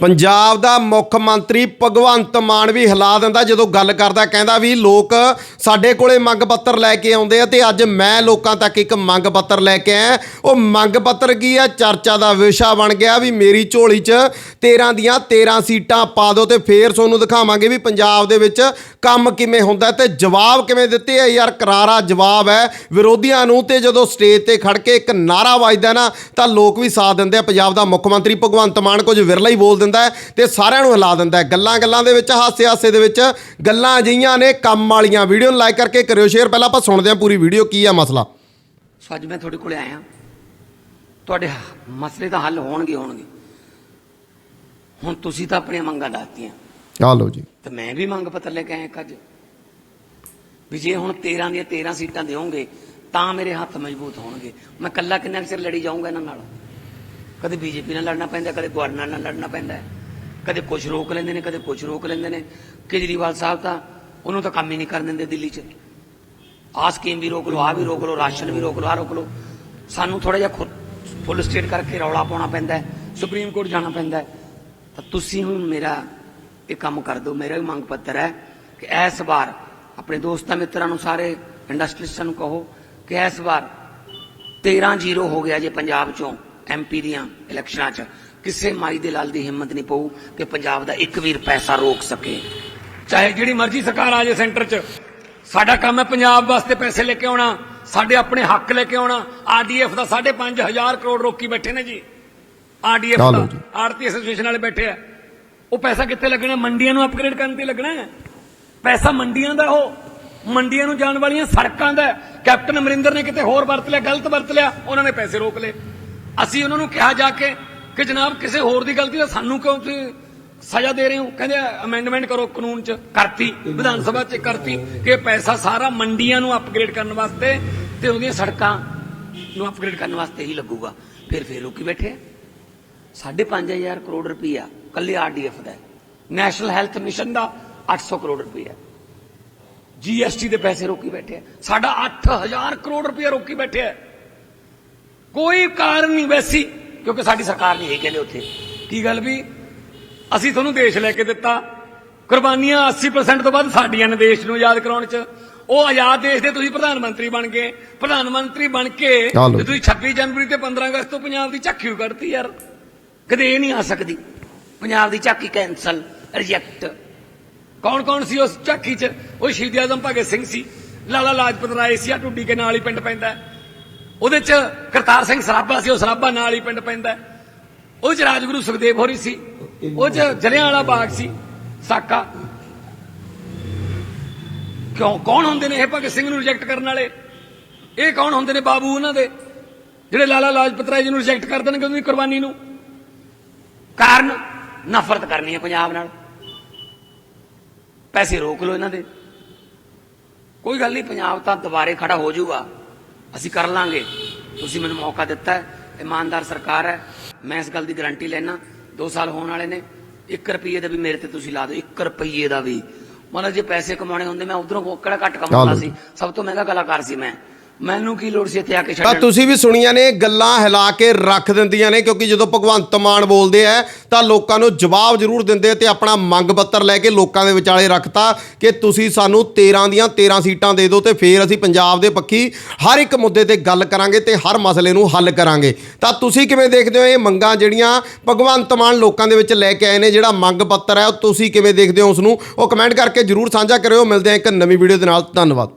ਪੰਜਾਬ ਦਾ ਮੁੱਖ ਮੰਤਰੀ ਭਗਵੰਤ ਮਾਨ ਵੀ ਹਿਲਾ ਦਿੰਦਾ ਜਦੋਂ ਗੱਲ ਕਰਦਾ, ਕਹਿੰਦਾ ਵੀ ਲੋਕ ਸਾਡੇ ਕੋਲੇ ਮੰਗ ਪੱਤਰ ਲੈ ਕੇ ਆਉਂਦੇ ਆ ਤੇ ਅੱਜ ਮੈਂ ਲੋਕਾਂ ਤੱਕ ਇੱਕ ਮੰਗ ਪੱਤਰ ਲੈ ਕੇ ਆਇਆ। ਉਹ ਮੰਗ ਪੱਤਰ ਕੀ ਆ? ਚਰਚਾ ਦਾ ਵਿਸ਼ਾ ਬਣ ਗਿਆ ਵੀ ਮੇਰੀ ਝੋਲੀ 'ਚ 13 ਦੀਆਂ 13 ਸੀਟਾਂ ਪਾ ਦਿਓ ਤੇ ਫੇਰ ਤੁਹਾਨੂੰ ਦਿਖਾਵਾਂਗੇ ਵੀ ਪੰਜਾਬ ਦੇ ਵਿੱਚ ਕੰਮ ਕਿਵੇਂ ਹੁੰਦਾ ਤੇ ਜਵਾਬ ਕਿਵੇਂ ਦਿੱਤੇ ਆ। ਯਾਰ ਕਰਾਰਾ ਜਵਾਬ ਹੈ ਵਿਰੋਧੀਆਂ ਨੂੰ ਤੇ ਜਦੋਂ ਸਟੇਜ ਤੇ ਖੜ ਕੇ ਇੱਕ ਨਾਰਾ ਵੱਜਦਾ ਨਾ ਤਾਂ ਲੋਕ ਵੀ ਸਾਥ ਦਿੰਦੇ ਆ। ਪੰਜਾਬ ਦਾ ਮੁੱਖ ਮੰਤਰੀ ਭਗਵੰਤ ਮਾਨ ਕੁਝ ਵਿਰਲਾ ਹੀ ਬੋਲ ਦਿੰਦਾ ਤੇ ਸਾਰਿਆਂ ਨੂੰ ਹਿਲਾ ਦਿੰਦਾ ਗੱਲਾਂ ਗੱਲਾਂ ਦੇ ਵਿੱਚ ਹਾਸੇ ਹਾਸੇ ਦੇ ਵਿੱਚ ਗੱਲਾਂ ਅਜਿਹੀਆਂ ਨੇ ਕੰਮ ਵਾਲੀਆਂ। ਵੀਡੀਓ ਨੂੰ ਲਾਈਕ ਕਰਕੇ ਕਰਿਓ ਸ਼ੇਅਰ ਪਹਿਲਾਂ ਆਪਾਂ ਸੁਣਦੇ ਹਾਂ ਪੂਰੀ ਵੀਡੀਓ ਕੀ ਆ ਮਸਲਾ? ਸੋ ਅੱਜ ਮੈਂ ਤੁਹਾਡੇ ਕੋਲੇ ਆਇਆ। ਤੁਹਾਡੇ ਮਸਲੇ ਤਾਂ ਹੱਲ ਹੋਣਗੇ ਹੋਣਗੇ। ਹੁਣ ਤੁਸੀਂ ਤਾਂ ਆਪਣੀਆਂ ਮੰਗਾਂ ਦੱਸਤੀਆਂ। ਆ ਲਓ ਜੀ। ਤੇ ਮੈਂ ਵੀ ਮੰਗ ਪੱਤਰ ਲੈ ਕੇ ਆਇਆ ਇੱਕ ਅੱਜ। ਵੀ ਜੇ ਹੁਣ 13 ਦੀਆਂ 13 ਸੀਟਾਂ ਦਿਓਗੇ ਤਾਂ ਮੇਰੇ ਹੱਥ ਮਜ਼ਬੂਤ ਹੋਣਗੇ। ਮੈਂ ਕੱਲਾ ਕਿੰਨਾ ਚਿਰ ਲੜੀ ਜਾਊਂਗਾ ਇਹਨਾਂ ਨਾਲ? ਕਦੇ ਬੀਜੇਪੀ ਨਾਲ ਲੜਨਾ ਪੈਂਦਾ, ਕਦੇ ਗਵਰਨਰ ਨਾਲ ਲੜਨਾ ਪੈਂਦਾ ਕਦੇ ਕੁਝ ਰੋਕ ਲੈਂਦੇ ਨੇ, ਕਦੇ ਕੁਝ ਰੋਕ ਲੈਂਦੇ ਨੇ। ਕੇਜਰੀਵਾਲ ਸਾਹਿਬ ਤਾਂ ਉਹਨੂੰ ਤਾਂ ਕੰਮ ਹੀ ਨਹੀਂ ਕਰਨ ਦਿੰਦੇ ਦਿੱਲੀ 'ਚ। ਆਹ ਸਕੀਮ ਵੀ ਰੋਕ ਲਓ ਆ ਵੀ ਰੋਕ ਲਓ, ਰਾਸ਼ਨ ਵੀ ਰੋਕ ਲਓ ਆ ਰੋਕ ਲਓ। ਸਾਨੂੰ ਥੋੜਾ ਜਿਹਾ ਖੁਦ ਫੁੱਲ ਸਟੇਟ ਕਰਕੇ ਰੌਲਾ ਪਾਉਣਾ ਪੈਂਦਾ ਸੁਪਰੀਮ ਕੋਰਟ ਜਾਣਾ ਪੈਂਦਾ ਤਾਂ ਤੁਸੀਂ ਹੁਣ ਮੇਰਾ ਇਹ ਕੰਮ ਕਰ ਦਿਓ, ਮੇਰਾ ਵੀ ਮੰਗ ਪੱਤਰ ਹੈ ਕਿ ਇਸ ਵਾਰ ਆਪਣੇ ਦੋਸਤਾਂ ਮਿੱਤਰਾਂ ਨੂੰ ਸਾਰੇ ਇੰਡਸਟਰੀਸਟਾਂ ਨੂੰ ਕਹੋ ਕਿ ਇਸ ਵਾਰ 13-0 ਹੋ ਗਿਆ ਜੇ ਪੰਜਾਬ ਚੋਂ। ਐਮਪੀ ਦੀਆਂ ਇਲੈਕਸ਼ਨਾਂ 'ਚ ਕਿਸੇ ਮਾਈ ਦੇ ਲਾਲ ਦੀ ਹਿੰਮਤ ਨਹੀਂ ਪਊ ਕਿ ਪੰਜਾਬ ਦਾ ਇੱਕ ਵੀਰ ਪੈਸਾ ਰੋਕ ਸਕੇ। ਚਾਹੇ ਜਿਹੜੀ ਮਰਜ਼ੀ ਸਰਕਾਰ ਆ ਜਾਏ ਸੈਂਟਰ 'ਚ ਸਾਡਾ ਕੰਮ ਹੈ ਪੰਜਾਬ ਵਾਸਤੇ ਪੈਸੇ ਲੈ ਕੇ ਆਉਣਾ ਸਾਡੇ ਆਪਣੇ ਹੱਕ ਲੈ ਕੇ ਆਉਣਾ। ਆਰਡੀਐਫ ਦਾ 5.5000 ਕਰੋੜ ਰੋਕੀ ਬੈਠੇ ਨੇ ਜੀ। ਆਰਡੀਐਫ ਦਾ। ਆਰਤੀ ਐਸੋਸੀਏਸ਼ਨ ਵਾਲੇ ਬੈਠੇ ਆ। ਉਹ ਪੈਸਾ ਕਿੱਥੇ ਲੱਗਣਾ? ਮੰਡੀਆਂ ਨੂੰ ਅਪਗ੍ਰੇਡ ਕਰਨ ਤੇ ਲੱਗਣਾ ਹੈ। ਪੈਸਾ ਮੰਡੀਆਂ ਦਾ ਉਹ। ਮੰਡੀਆਂ ਨੂੰ ਜਾਣ ਵਾਲੀਆਂ ਸੜਕਾਂ ਦਾ। ਕੈਪਟਨ ਅਮਰਿੰਦਰ ਨੇ ਕਿਤੇ ਹੋਰ ਵਰਤ ਲਿਆ ਗਲਤ ਵਰਤ ਲਿਆ ਉਹਨਾਂ ਨੇ ਪੈਸੇ ਰੋਕ ਲਏ। ਅਸੀਂ ਉਹਨਾਂ ਨੂੰ ਕਿਹਾ ਜਾ ਕੇ ਕਿ ਜਨਾਬ ਕਿਸੇ ਹੋਰ ਦੀ ਗਲਤੀ ਦਾ ਸਾਨੂੰ ਕਿਉਂ ਤੁਸੀਂ ਸਜ਼ਾ ਦੇ ਰਹੇ ਹੋ? ਕਹਿੰਦੇ ਅਮੈਂਡਮੈਂਟ ਕਰੋ ਕਾਨੂੰਨ ਚ, ਕਰਤੀ, ਵਿਧਾਨ ਸਭਾ ਚ ਕਰਤੀ ਕਿ ਪੈਸਾ ਸਾਰਾ ਮੰਡੀਆਂ ਨੂੰ ਅਪਗ੍ਰੇਡ ਕਰਨ ਵਾਸਤੇ ਤੇ ਉਹਦੀਆਂ ਸੜਕਾਂ ਨੂੰ ਅਪਗ੍ਰੇਡ ਕਰਨ ਵਾਸਤੇ ਹੀ ਲੱਗੂਗਾ। ਫਿਰ ਫਿਰ ਰੋਕੀ ਬੈਠੇ ਆ। ਸਾਢੇ ਪੰਜ ਹਜ਼ਾਰ ਕਰੋੜ ਰੁਪਈਆ ਕੱਲੇ ਆਰਡੀਐਫ ਦਾ ਨੈਸ਼ਨਲ ਹੈਲਥ ਮਿਸ਼ਨ ਦਾ 800 ਕਰੋੜ ਰੁਪਈਆ ਜੀਐਸਟੀ ਦੇ ਪੈਸੇ ਰੋਕੀ ਬੈਠੇ ਆ। ਸਾਡਾ 8000 ਕਰੋੜ ਰੁਪਇਆ ਰੋਕੀ ਬੈਠੇ ਆ। ਕੋਈ ਕਾਰਨ ਨਹੀਂ ਵੈਸੀ ਕਿਉਂਕਿ ਸਾਡੀ ਸਰਕਾਰ ਨਹੀਂ ਹੈ ਕਹਿੰਦੇ ਉੱਥੇ। ਕੀ ਗੱਲ ਵੀ? ਅਸੀਂ ਤੁਹਾਨੂੰ ਦੇਸ਼ ਲੈ ਕੇ ਦਿੱਤਾ। ਕੁਰਬਾਨੀਆਂ 80% ਤੋਂ ਵੱਧ ਸਾਡੀਆਂ ਨੇ ਦੇਸ਼ ਨੂੰ ਆਜ਼ਾਦ ਕਰਾਉਣ 'ਚ। ਉਹ ਆਜ਼ਾਦ ਦੇਸ਼ ਦੇ ਤੁਸੀਂ ਪ੍ਰਧਾਨ ਮੰਤਰੀ ਬਣ ਗਏ। ਪ੍ਰਧਾਨ ਮੰਤਰੀ ਬਣ ਕੇ। ਤੇ ਤੁਸੀਂ 26 ਜਨਵਰੀ ਤੇ 15 ਅਗਸਤ ਤੋਂ ਪੰਜਾਬ ਦੀ ਝਾਕੀ ਕੱਢਤੀ ਯਾਰ। ਕਦੇ ਇਹ ਨਹੀਂ ਆ ਸਕਦੀ। ਪੰਜਾਬ ਦੀ ਝਾਕੀ ਕੈਂਸਲ ਰਿਜੈਕਟ ਕੌਣ ਕੌਣ ਸੀ ਉਸ ਝਾਕੀ 'ਚ? ਉਹ ਸ਼ਹੀਦ ਆਜ਼ਮ ਭਗਤ ਸਿੰਘ ਸੀ। ਲਾਲਾ ਲਾਜਪਤ ਰਾਏ ਸੀ ਆ ਟੁੱਡੀ ਕੇ ਨਾਲ ਹੀ ਪਿੰਡ ਪੈਂਦਾ। ਉਹਦੇ 'ਚ ਕਰਤਾਰ ਸਿੰਘ ਸਰਾਭਾ ਸੀ, ਉਹ ਸਰਾਭਾ ਨਾਲ ਹੀ ਪਿੰਡ ਪੈਂਦਾ ਹੈ। ਉਹ 'ਚ ਰਾਜਗੁਰੂ ਸੁਖਦੇਵ ਹੋਰੀ ਸੀ, ਉਹ 'ਚ ਜਲਿਆਂ ਵਾਲਾ ਬਾਗ ਸੀ, ਸਾਕਾ। ਕਿਉਂ, ਕੌਣ ਹੁੰਦੇ ਨੇ ਇਹ ਭਗਤ ਸਿੰਘ ਨੂੰ ਰਿਜੈਕਟ ਕਰਨ ਵਾਲੇ? ਇਹ ਕੌਣ ਹੁੰਦੇ ਨੇ ਬਾਬੂ ਉਹਨਾਂ ਦੇ? ਜਿਹੜੇ ਲਾਲਾ ਲਾਜਪਤ ਰਾਏ ਜੀ ਨੂੰ ਰਿਜੈਕਟ ਕਰ ਦੇਣਗੇ ਉਹਦੀ ਕੁਰਬਾਨੀ ਨੂੰ? ਕਾਰਨ, ਨਫ਼ਰਤ ਕਰਨੀ ਹੈ ਪੰਜਾਬ ਨਾਲ। ਪੈਸੇ ਰੋਕ ਲਓ ਇਹਨਾਂ ਦੇ। ਕੋਈ ਗੱਲ ਨਹੀਂ, ਪੰਜਾਬ ਤਾਂ ਦੁਬਾਰੇ ਖੜਾ ਹੋ ਜਾਊਗਾ। ਅਸੀਂ ਕਰ ਲਾਂਗੇ। ਤੁਸੀਂ ਮੈਨੂੰ ਮੌਕਾ ਦਿੱਤਾ ਹੈ। ਇਮਾਨਦਾਰ ਸਰਕਾਰ ਹੈ। ਮੈਂ ਇਸ ਗੱਲ ਦੀ ਗਾਰੰਟੀ ਲੈਣਾ 2 ਸਾਲ ਹੋਣ ਵਾਲੇ ਨੇ। 1 ਰੁਪਏ ਦਾ ਵੀ ਮੇਰੇ ਤੇ ਤੁਸੀਂ ਲਾ ਦਿਓ। 1 ਰੁਪਏ ਦਾ ਵੀ। ਮਤਲਬ ਜੇ ਪੈਸੇ ਕਮਾਉਣੇ ਹੁੰਦੇ ਮੈਂ ਉਧਰੋਂ ਕਿਹੜਾ ਘੱਟ ਕਮਾਉਂਦਾ। ਸੀ? ਸਭ ਤੋਂ ਮਹਿੰਗਾ ਕਲਾਕਾਰ ਸੀ ਮੈਂ। ਮੈਨੂੰ ਕੀ ਲੋੜ ਸੀ ਇੱਥੇ ਆ ਕੇ ਤਾਂ ਛੱਡਣ ਤੁਸੀਂ ਵੀ ਸੁਣੀਆਂ ਨੇ ਗੱਲਾਂ ਹਿਲਾ ਕੇ ਰੱਖ ਦਿੰਦੀਆਂ ਨੇ ਕਿਉਂਕਿ ਜਦੋਂ ਭਗਵੰਤ ਮਾਨ ਬੋਲਦੇ ਆ ਤਾਂ ਲੋਕਾਂ ਨੂੰ ਜਵਾਬ ਜ਼ਰੂਰ ਦਿੰਦੇ ਤੇ ਆਪਣਾ ਮੰਗ ਪੱਤਰ ਲੈ ਕੇ ਲੋਕਾਂ ਦੇ ਵਿਚਾਲੇ ਰੱਖਤਾ ਕਿ ਤੁਸੀਂ ਸਾਨੂੰ 13 ਦੀਆਂ 13 ਸੀਟਾਂ ਦੇ ਦਿਓ ਤੇ ਫੇਰ ਅਸੀਂ ਪੰਜਾਬ ਦੇ ਪੱਖੀ ਹਰ ਇੱਕ ਮੁੱਦੇ ਤੇ ਗੱਲ ਕਰਾਂਗੇ ਤੇ ਹਰ ਮਸਲੇ ਨੂੰ ਹੱਲ ਕਰਾਂਗੇ। ਤਾਂ ਤੁਸੀਂ ਕਿਵੇਂ ਦੇਖਦੇ ਹੋ ਇਹ ਮੰਗਾਂ ਜਿਹੜੀਆਂ ਭਗਵੰਤ ਮਾਨ ਲੋਕਾਂ ਦੇ ਵਿੱਚ ਲੈ ਕੇ ਆਏ ਨੇ ਜਿਹੜਾ ਮੰਗ ਪੱਤਰ ਹੈ ਉਹ ਤੁਸੀਂ ਕਿਵੇਂ ਦੇਖਦੇ ਹੋ ਉਸ ਨੂੰ ਉਹ ਕਮੈਂਟ ਕਰਕੇ ਜ਼ਰੂਰ ਸਾਂਝਾ ਕਰਿਓ। ਮਿਲਦੇ ਹਾਂ ਇੱਕ ਨਵੀਂ ਵੀਡੀਓ ਦੇ ਨਾਲ। ਧੰਨਵਾਦ।